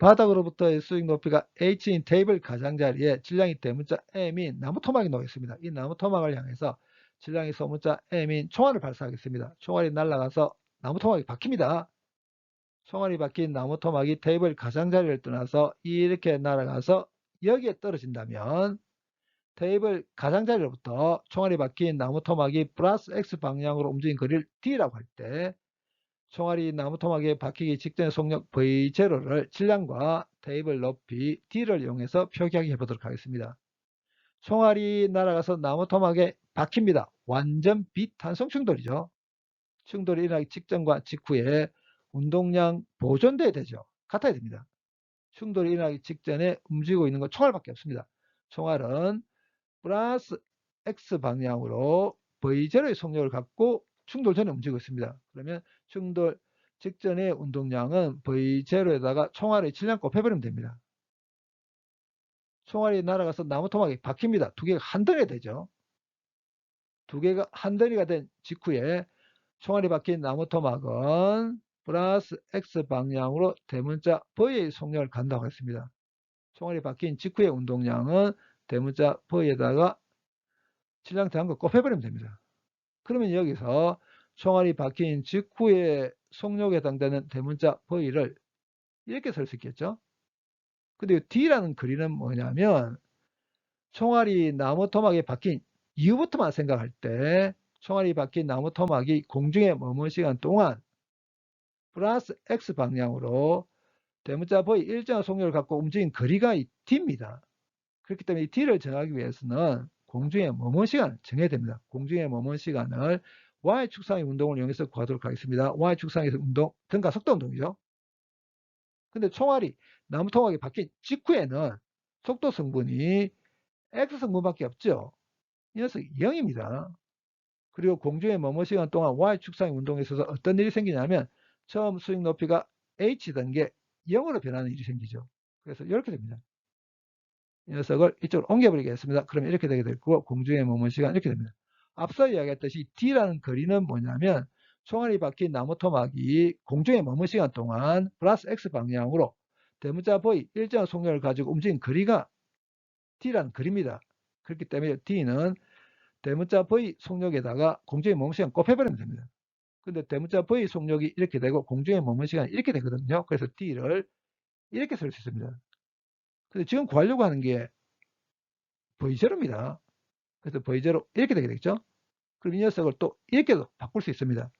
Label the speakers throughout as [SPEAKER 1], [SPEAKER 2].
[SPEAKER 1] 바닥으로부터 의 수익 높이가 H인 테이블 가장자리에 질량이 대문자 M인 나무 토막이 놓였습니다. 이 나무 토막을 향해서 질량이 소문자 M인 총알을 발사하겠습니다. 총알이 날아가서 나무 토막이 박힙니다. 총알이 박힌 나무 토막이 테이블 가장자리를 떠나서 이렇게 날아가서 여기에 떨어진다면 테이블 가장자리로부터 총알이 박힌 나무 토막이 플러스 X 방향으로 움직인 거리를 D라고 할 때 총알이 나무 토막에 박히기 직전의 속력 V0를 질량과 테이블 높이 D를 이용해서 표기하게 해보도록 하겠습니다. 총알이 날아가서 나무 토막에 박힙니다. 완전 비탄성 충돌이죠. 충돌이 일어나기 직전과 직후에 운동량 보존돼야 되죠. 같아야 됩니다. 충돌이 일어나기 직전에 움직이고 있는 건 총알밖에 없습니다. 총알은 플러스 X 방향으로 V0의 속력을 갖고 충돌 전에 움직이고 있습니다. 그러면 충돌 직전의 운동량은 V0에다가 총알의 질량 곱해버리면 됩니다. 총알이 날아가서 나무 토막이 박힙니다. 두 개가 한 덩이가 되죠. 두 개가 한 덩이가 된 직후에 총알이 박힌 나무 토막은 플러스 X 방향으로 대문자 V의 속력을 간다고 했습니다. 총알이 박힌 직후의 운동량은 대문자 V에다가 질량 더한 거 곱해버리면 됩니다. 그러면 여기서 총알이 박힌 직후의 속력에 해당되는 대문자 V를 이렇게 쓸 수 있겠죠. 근데 D라는 거리는 뭐냐면 총알이 나무 토막에 박힌 이후부터만 생각할 때 총알이 박힌 나무 토막이 공중에 머문 시간 동안 플러스 X 방향으로 대문자 V 일정한 속력을 갖고 움직인 거리가 이 D입니다. 그렇기 때문에 이 D를 정하기 위해서는 공중에 머문 시간을 정해야 됩니다. 공중에 머문 시간을 Y축상의 운동을 이용해서 구하도록 하겠습니다. Y축상에서 운동, 등가 속도 운동이죠. 근데 총알이 나무 토막이 박힌 직후에는 속도 성분이 X 성분밖에 없죠. 이 녀석이 0입니다. 그리고 공중에 머문 시간 동안 Y축상의 운동에 있어서 어떤 일이 생기냐면 처음 수익 높이가 게 0으로 변하는 일이 생기죠. 그래서 이렇게 됩니다. 이 녀석을 이쪽으로 옮겨버리겠습니다. 그러면 이렇게 되게 될 거고 공중에 머문 시간 이렇게 됩니다. 앞서 이야기했듯이 D라는 거리는 뭐냐면 총알이 박힌 나무 토막이 공중에 머문 시간 동안 플러스 X 방향으로 대문자 V 일정한 속력을 가지고 움직인 거리가 D라는 거리입니다. 그렇기 때문에 D는 대문자 V 속력에다가 공중에 머문 시간 곱해버리면 됩니다. 근데 대문자 V 속력이 이렇게 되고 공중에 머문 시간이 이렇게 되거든요. 그래서 D를 이렇게 쓸 수 있습니다. 근데 지금 구하려고 하는 게 V0입니다. 그래서 V0 이렇게 되게 되겠죠. 그럼 이 녀석을 또 이렇게도 바꿀 수 있습니다.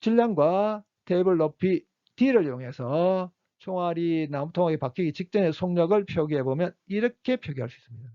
[SPEAKER 1] 질량과 테이블 높이 D를 이용해서 총알이 나무통하게 바뀌기 직전의 속력을 표기해 보면 이렇게 표기할 수 있습니다.